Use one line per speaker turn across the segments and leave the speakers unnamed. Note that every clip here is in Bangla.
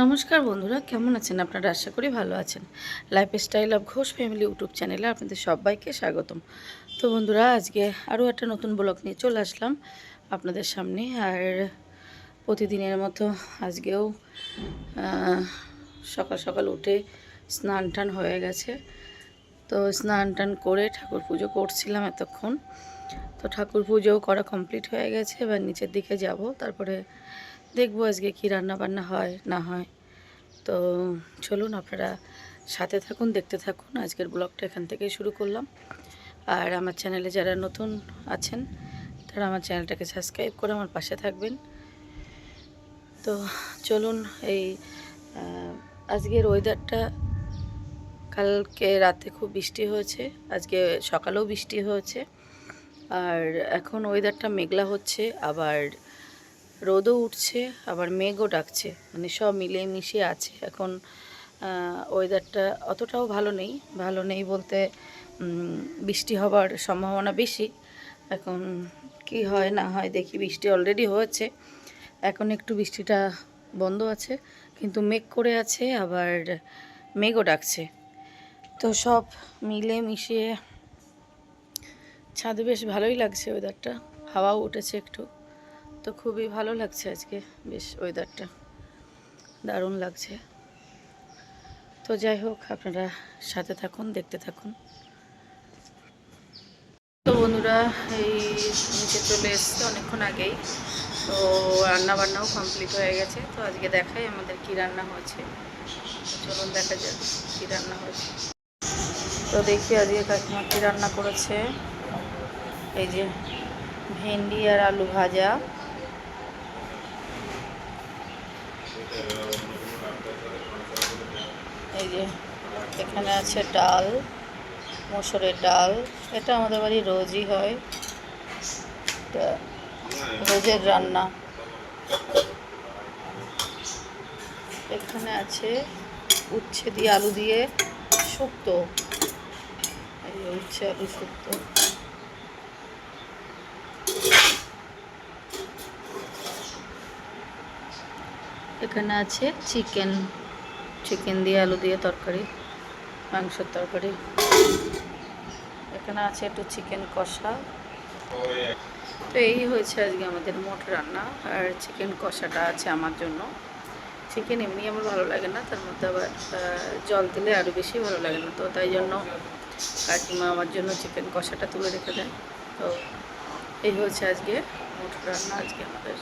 নমস্কার বন্ধুরা, কেমন আছেন? আপনারা আশা করি ভালো আছেন। Lifestyle of Ghosh family YouTube চ্যানেলে আপনাদের সবাইকে স্বাগতম। তো বন্ধুরা, আজকে আরও একটা নতুন ব্লগ নিয়ে চলে আসলাম আপনাদের সামনে। আর প্রতিদিনের মতো আজকেও সকাল সকাল উঠে স্নান টান হয়ে গেছে। তো স্নান টান করে ঠাকুর পুজো করছিলাম এতক্ষণ। তো ঠাকুর পুজোও করা কমপ্লিট হয়ে গেছে, এবার নিচের দিকে যাব। তারপরে দেখব আজকে কি রান্না বান্না হয়, না হয়। তো চলুন আপনারা সাথে থাকুন, দেখতে থাকুন। আজকের ব্লগটা এখান থেকেই শুরু করলাম। আর আমার চ্যানেলে যারা নতুন আছেন, তারা আমার চ্যানেলটাকে সাবস্ক্রাইব করে আমার পাশে থাকবেন। তো চলুন এই আজকের ওয়েদারটা, কালকে রাতে খুব বৃষ্টি হয়েছে, আজকে সকালেও বৃষ্টি হয়েছে। আর এখন ওয়েদারটা মেঘলা হচ্ছে, আবার রোদও উঠছে, আবার মেঘও ডাকছে। মানে সব মিলিয়ে মিশিয়ে আছে। এখন ওয়েদারটা অতটাও ভালো নেই। ভালো নেই বলতে বৃষ্টি হবার সম্ভাবনা বেশি। এখন কি হয় না হয় দেখি, বৃষ্টি অলরেডি হয়েছে। এখন একটু বৃষ্টিটা বন্ধ আছে, কিন্তু মেঘ করে আছে, আবার মেঘও ডাকছে। তো সব মিলে মিশিয়ে ছাদে বেশ ভালোই লাগছে ওয়েদারটা হাওয়াও উঠেছে একটু। তো খুবই ভালো লাগছে আজকে। বেশ ওয়েদারটা দারুণ লাগছে। তো যাই হোক, আপনারা সাথে থাকুন, দেখতে থাকুন। তো বন্ধুরা, এই নিচে চলে এসছে অনেকক্ষণ আগেই। তো রান্না বান্নাও কমপ্লিট হয়ে গেছে। তো আজকে দেখাই আমাদের কি রান্না হয়েছে। চলুন দেখা যাক কি রান্না হয়েছে। তো দেখি আজকে কাকিমা কি রান্না করেছে। এই যে ভেন্ডি আর আলু ভাজা। এই যে, এখানে আছে ডাল, মসুরের ডাল। এটা আমাদের বাড়ি রোজই হয়। রোজের রান্না। এখানে আছে উচ্ছে দিয়ে আলু দিয়ে শুক্তো। এই উচ্ছে, আলু, শুক্তো। এখানে আছে চিকেন। চিকেন দিয়ে, আলু দিয়ে তরকারি, মাংসের তরকারি। এখানে আছে একটু চিকেন কষা। তো এই হয়েছে আজকে আমাদের মোট রান্না, আর চিকেন কষাটা আছে আমার জন্য। চিকেন এমনি আমার ভালো লাগে না, তার মধ্যে আবার জল দিলে আরও বেশি ভালো লাগে না। তো তাই জন্য কাকিমা আমার জন্য চিকেন কষাটা তুলে রেখে দেন তো এই হয়েছে আজকে মোট রান্না, আজকে আমাদের।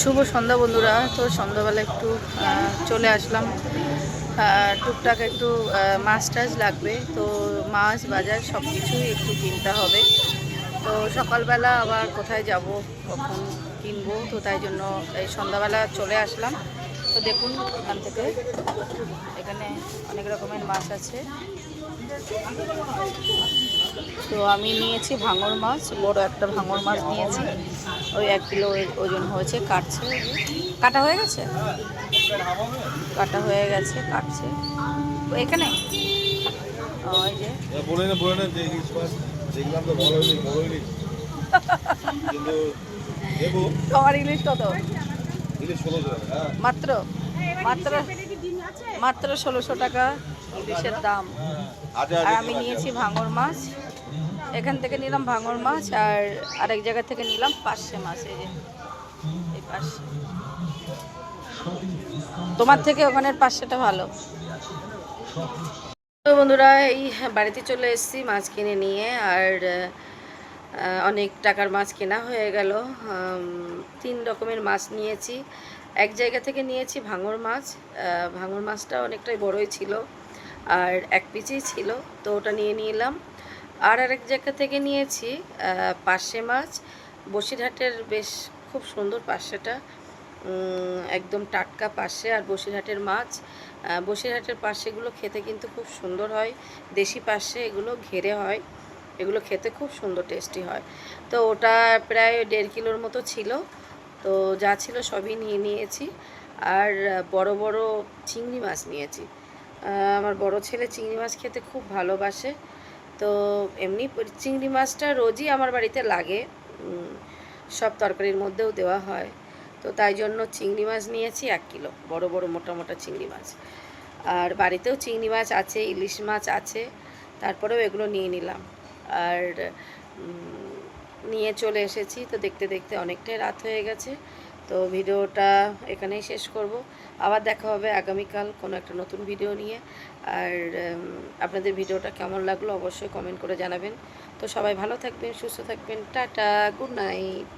শুভ সন্ধ্যা বন্ধুরা। তো সন্ধ্যাবেলা একটু চলে আসলাম। টুকটাক একটু মাছ টাছ লাগবে। তো মাছ, বাজার সব কিছুই একটু কিনতে হবে। তো সকালবেলা আবার কোথায় যাব, কখন কিনবো? তো তাই জন্য এই সন্ধ্যাবেলা চলে আসলাম। তো দেখুন, এখান থেকে এখানে অনেক রকমের মাছ আছে। তো আমি নিয়েছি ভাঙর মাছ বড় একটা ভাঙর মাছ নিয়েছি। ওই এক কিলো ওজন হয়েছে কাটছে। কাটা হয়ে গেছে? কাটা হয়ে গেছে কাটছে। এখানে? ও, ওই যে।
বলে না বলে না ইলিশ মাছ দেখলাম তো বড় ইলিশ বড় ইলিশ কিন্তু দেবো।
তোমার ইলিশ কত?
ইলিশ ষোলোশো টাকা হ্যাঁ।
মাত্র? মাত্র? মাত্র ষোলোশো টাকা। ইলিশের দাম।
আচ্ছা
আর আমি নিয়েছি ভাঙর মাছ। এখান থেকে নিলাম ভাঙর মাছ আর আরেক জায়গা থেকে নিলাম পার্শে মাছ এই যে এই পার্শে। তোমার থেকে ওখানের পার্শেটা ভালো। তো বন্ধুরা এই বাড়িতে চলে এসেছি মাছ কিনে নিয়ে আর অনেক টাকার মাছ কেনা হয়ে গেল। তিন রকমের মাছ নিয়েছি। এক জায়গা থেকে নিয়েছি ভাঙর মাছ। ভাঙর মাছটা অনেকটাই বড়ই ছিল। আর এক পিচেই ছিল, তো ওটা নিয়ে নিলাম। আর আরেক জায়গা থেকে নিয়েছি পার্শে মাছ। বসিরহাটের বেশ খুব সুন্দর পার্শেটা। একদম টাটকা পার্শে আর বসিরহাটের মাছ। বসিরহাটের পার্শেগুলো খেতে কিন্তু খুব সুন্দর হয়। দেশি পার্শে এগুলো ঘেরে হয়। এগুলো খেতে খুব সুন্দর, টেস্টি হয়। তো ওটা প্রায় দেড় কিলোর মতো ছিল। তো যা ছিল সবই নিয়ে নিয়েছি। আর বড় বড় চিংড়ি মাছ নিয়েছি। আমার বড় ছেলে চিংড়ি মাছ খেতে খুব ভালোবাসে। তো এমনি চিংড়ি মাছটা রোজই আমার বাড়িতে লাগে। সব তরকারির মধ্যেও দেওয়া হয়। তো তাই জন্য চিংড়ি মাছ নিয়েছি এক কিলো, বড় বড় মোটা মোটা চিংড়ি মাছ। আর বাড়িতেও চিংড়ি মাছ আছে, ইলিশ মাছ আছে, তারপরেও এগুলো নিয়ে নিলাম। আর নিয়ে চলে এসেছি। তো দেখতে দেখতে অনেকটাই রাত হয়ে গেছে। তো ভিডিওটা এখানেই শেষ করব। আবার দেখা হবে আগামীকাল কোনো একটা নতুন ভিডিও নিয়ে। আর আপনাদের ভিডিওটা কেমন লাগল অবশ্যই কমেন্ট করে জানাবেন। তো সবাই ভালো থাকবেন, সুস্থ থাকবেন, টাটা, গুড নাইট।